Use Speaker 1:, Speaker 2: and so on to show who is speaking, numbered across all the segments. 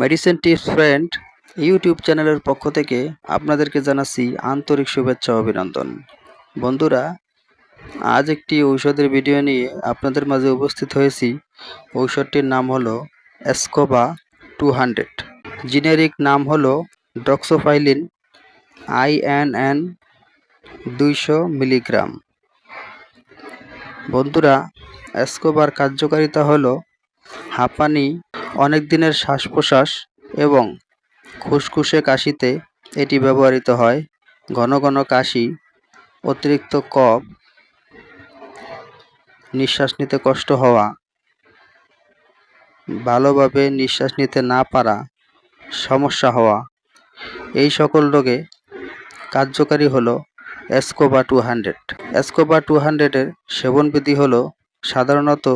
Speaker 1: Medicine tips friend YouTube চ্যানেলের পক্ষ থেকে আপনাদেরকে জানাচ্ছি আন্তরিক শুভেচ্ছা অভিনন্দন। বন্ধুরা, আজ একটি ঔষধের ভিডিও নিয়ে আপনাদের মাঝে উপস্থিত হয়েছি। ঔষধটির নাম হলো এসকোবা টু হান্ড্রেড জিনেরিক নাম হলো ডক্সোফাইলিন আইএনএন দুইশো মিলিগ্রাম। বন্ধুরা এসকোবার কার্যকারিতা হলো হাঁপানি অনেক দিনের শ্বাস প্রশ্বাস এবং খুসখুসে কাশিতে এটি ব্যবহৃত হয়। ঘন ঘন কাশি, অতিরিক্ত কফ, নিঃশ্বাস নিতে কষ্ট হওয়া, ভালোভাবে নিঃশ্বাস নিতে না পারা, সমস্যা হওয়া। এই সকল রোগে কার্যকারী হলো এসকোবা টু হান্ড্রেড এসকোবা টু হান্ড্রেডের সেবনবিধি হলো সাধারণত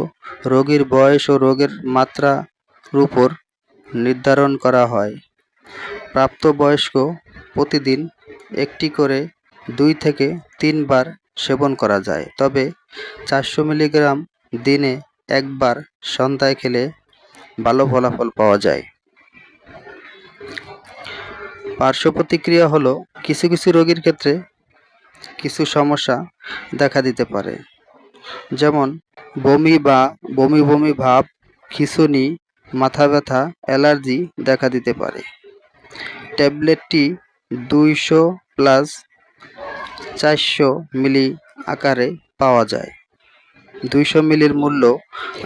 Speaker 1: রোগীর বয়স ও রোগের মাত্রার উপর নির্ধারণ করা হয়। প্রাপ্তবয়স্ক প্রতিদিন একটি করে দুই থেকে তিনবার সেবন করা যায়। তবে চারশো মিলিগ্রাম দিনে একবার সন্ধ্যায় খেলে ভালো ফলাফল পাওয়া যায়। পার্শ্ব প্রতিক্রিয়া হলো, কিছু কিছু রোগীর ক্ষেত্রে কিছু সমস্যা দেখা দিতে পারে। যেমন বমি বা বমি বমি ভাব, খিঁচুনি মাথা ব্যথা, অ্যালার্জি দেখা দিতে পারে। ট্যাবলেটটি দুইশো প্লাস চারশো মিলি আকারে পাওয়া যায়। দুইশো মিলির মূল্য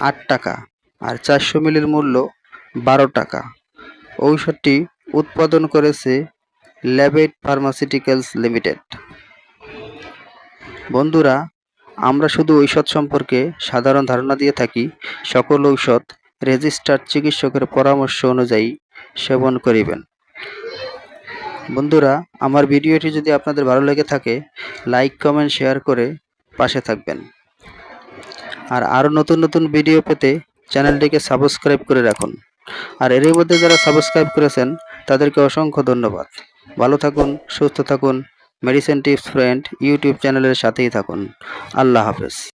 Speaker 1: আট টাকা আর চারশো মিলির মূল্য বারো টাকা। ঔষধটি উৎপাদন করেছে ল্যাবেট ফার্মাসিউটিক্যালস লিমিটেড। বন্ধুরা, আমরা শুধু ঔষধ সম্পর্কে সাধারণ ধারণা দিয়ে থাকি। সকল ঔষধ রেজিস্টার্ড চিকিৎসকের পরামর্শ অনুযায়ী সেবন করিবেন। বন্ধুরা, আমার ভিডিওটি যদি আপনাদের ভালো লেগে থাকে, লাইক, কমেন্ট, শেয়ার করে পাশে থাকবেন। আর আরও নতুন নতুন ভিডিও পেতে চ্যানেলটিকে সাবস্ক্রাইব করে রাখুন। আর এর মধ্যে যারা সাবস্ক্রাইব করেছেন, তাদেরকে অসংখ্য ধন্যবাদ। ভালো থাকুন, সুস্থ থাকুন। মেডিসিন টিপস ফ্রেন্ড ইউটিউব চ্যানেলের সাথেই থাকুন। আল্লাহ হাফেজ।